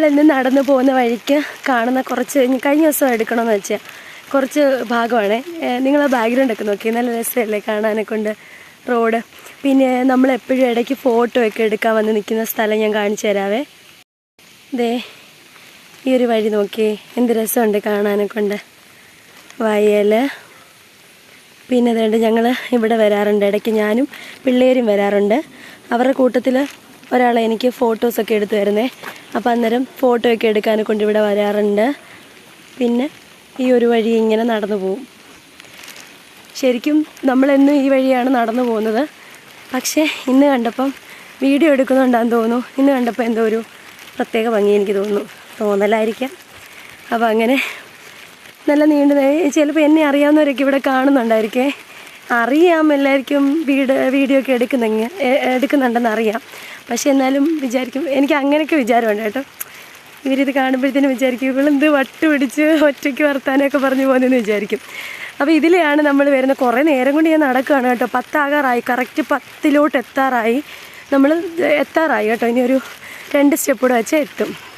നമ്മളിന്ന് നടന്നു പോകുന്ന വഴിക്ക് കാണുന്ന കുറച്ച് കഴിഞ്ഞ ദിവസം എടുക്കണമെന്ന് വെച്ചാൽ കുറച്ച് ഭാഗമാണ്. നിങ്ങൾ ആ ബാക്ക്ഗ്രൗണ്ട് ഒക്കെ നോക്കി. നല്ല രസമല്ലേ കാണാനെ കൊണ്ട് റോഡ്. പിന്നെ നമ്മൾ എപ്പോഴും ഇടയ്ക്ക് ഫോട്ടോ ഒക്കെ എടുക്കാൻ വന്ന് നിൽക്കുന്ന സ്ഥലം ഞാൻ കാണിച്ചു തരാവേ. ദേ ഈ ഒരു വഴി നോക്കി. എന്ത് രസമുണ്ട് കാണാനെ കൊണ്ട്. വയൽ പിന്നെ അതുകൊണ്ട് ഞങ്ങൾ ഇവിടെ വരാറുണ്ട്. ഇടയ്ക്ക് ഞാനും പിള്ളേരും വരാറുണ്ട്. അവരുടെ കൂട്ടത്തിൽ ഒരാളെ എനിക്ക് ഫോട്ടോസൊക്കെ എടുത്തു തരുന്നേ. അപ്പോൾ അന്നേരം ഫോട്ടോയൊക്കെ എടുക്കാനെ കൊണ്ട് ഇവിടെ വരാറുണ്ട്. പിന്നെ ഈ ഒരു വഴി ഇങ്ങനെ നടന്നു പോവും. ശരിക്കും നമ്മളെന്നും ഈ വഴിയാണ് നടന്നു പോകുന്നത്. പക്ഷേ ഇന്ന് കണ്ടപ്പം വീഡിയോ എടുക്കുന്നുണ്ടാന്ന് തോന്നുന്നു. ഇന്ന് കണ്ടപ്പോൾ എന്തോ ഒരു പ്രത്യേക ഭംഗി എനിക്ക് തോന്നുന്നു. തോന്നലായിരിക്കാം. അപ്പോൾ അങ്ങനെ നല്ല നീണ്ടു ചിലപ്പോൾ എന്നെ അറിയാവുന്നവരൊക്കെ ഇവിടെ കാണുന്നുണ്ടായിരിക്കേ. അറിയാം എല്ലാവർക്കും വീട് വീഡിയോ ഒക്കെ എടുക്കുന്നെങ്കിൽ എടുക്കുന്നുണ്ടെന്ന് അറിയാം. പക്ഷേ എന്നാലും വിചാരിക്കും എനിക്ക് അങ്ങനെയൊക്കെ വിചാരമുണ്ട് കേട്ടോ. ഇവരിത് കാണുമ്പോഴത്തേനും വിചാരിക്കും ഇവളെന്ത് വട്ട് പിടിച്ച് ഒറ്റയ്ക്ക് വർത്താനമൊക്കെ പറഞ്ഞു പോകുന്നതെന്ന് വിചാരിക്കും. അപ്പോൾ ഇതിലെയാണ് നമ്മൾ വരുന്നത്. കുറേ നേരം കൊണ്ട് ഞാൻ നടക്കുകയാണ് കേട്ടോ. പത്താകാറായി കറക്റ്റ് പത്തിലോട്ട് എത്താറായി. നമ്മൾ എത്താറായി കേട്ടോ. ഇനി ഒരു രണ്ട് സ്റ്റെപ്പ് കൂടെ വെച്ചാൽ എത്തും.